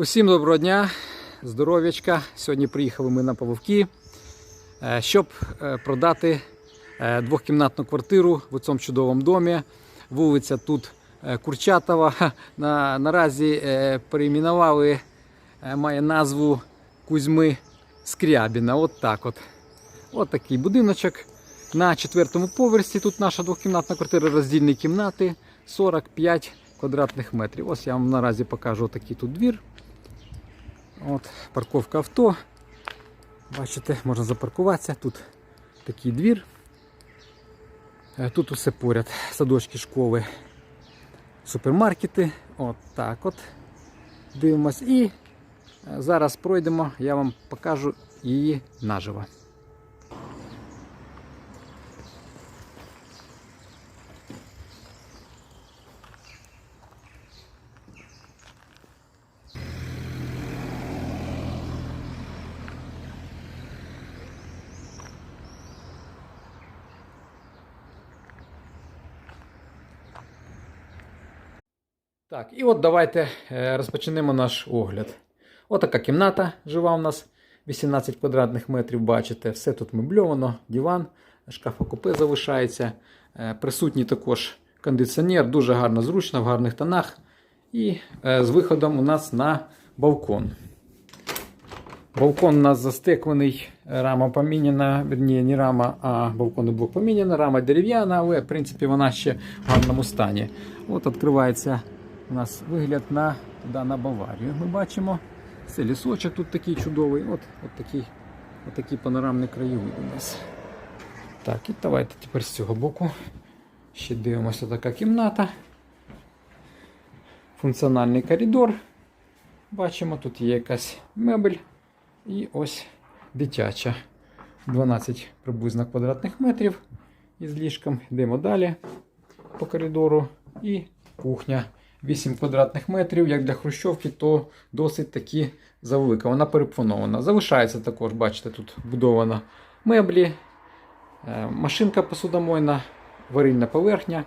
Усім доброго дня, здоров'ячка. Сьогодні приїхали ми на Павловки, е, щоб е, продати е, двохкімнатну квартиру в цьому чудовому домі. Вулиця тут Курчатова. На, наразі перейменували, має назву Кузьми Скрябіна. От так от. От такий будиночок. На четвертому поверсі тут наша двохкімнатна квартира, роздільні кімнати 45 квадратних метрів. Ось я вам наразі покажу такий тут двір. От, парковка авто. Бачите, можна запаркуватися. Тут такий двір. Е, Тут усе поряд. Садочки, школи, супермаркети. От так от. Дивимось. І е, зараз пройдемо, я вам покажу її наживо. Так, і от давайте е, розпочнемо наш огляд. Отака кімната жива у нас. 18 квадратних метрів, бачите, все тут мебльовано, диван, шкаф-купе залишається. Е, Присутній також кондиціонер, дуже гарно, зручно, в гарних тонах. І е, з виходом у нас на балкон. Балкон у нас застеклений, рама поміняна, верні, не рама, а балконний блок поміняна, рама дерев'яна, але в принципі вона ще в гарному стані. От відкривається у нас вигляд на, туди, на Баварію. Ми бачимо. Це лісочок тут такий чудовий. От, от такий, от такий панорамний краєвид у нас. Так, і давайте тепер з цього боку. Ще дивимося така кімната. Функціональний коридор. Бачимо, тут є якась мебель. І ось дитяча. 12 приблизно квадратних метрів із ліжком. Йдемо далі по коридору. І кухня. 8 квадратних метрів, як для Хрущовки, то досить таки завелика. Вона перепланована. Залишається також, бачите, тут будована меблі, е, машинка посудомойна, варильна поверхня,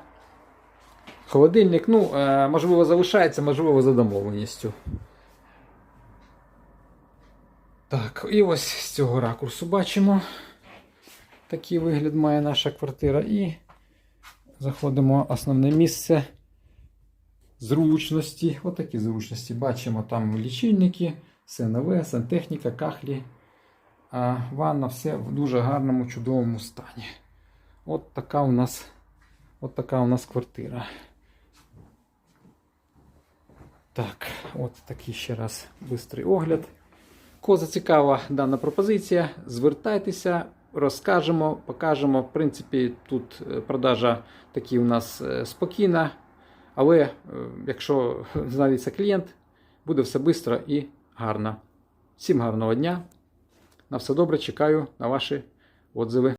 холодильник. Ну, е, можливо, залишається, можливо, за домовленістю. Так, і ось з цього ракурсу бачимо. Такий вигляд має наша квартира. І заходимо в основне місце зручності. Отакі зручності. Бачимо там лічильники, все нове, сантехніка, кахлі. А ванна все в дуже гарному, чудовому стані. От така у нас, от така у нас квартира. Так, от такий ще раз бистрий огляд. Кого зацікава дана пропозиція, звертайтеся, розкажемо, покажемо. В принципі, тут е, продажа такі у нас е, спокійна. Але е, якщо знайдеться клієнт, буде все швидко і гарно. Всім гарного дня. На все добре, чекаю на ваші отзиви.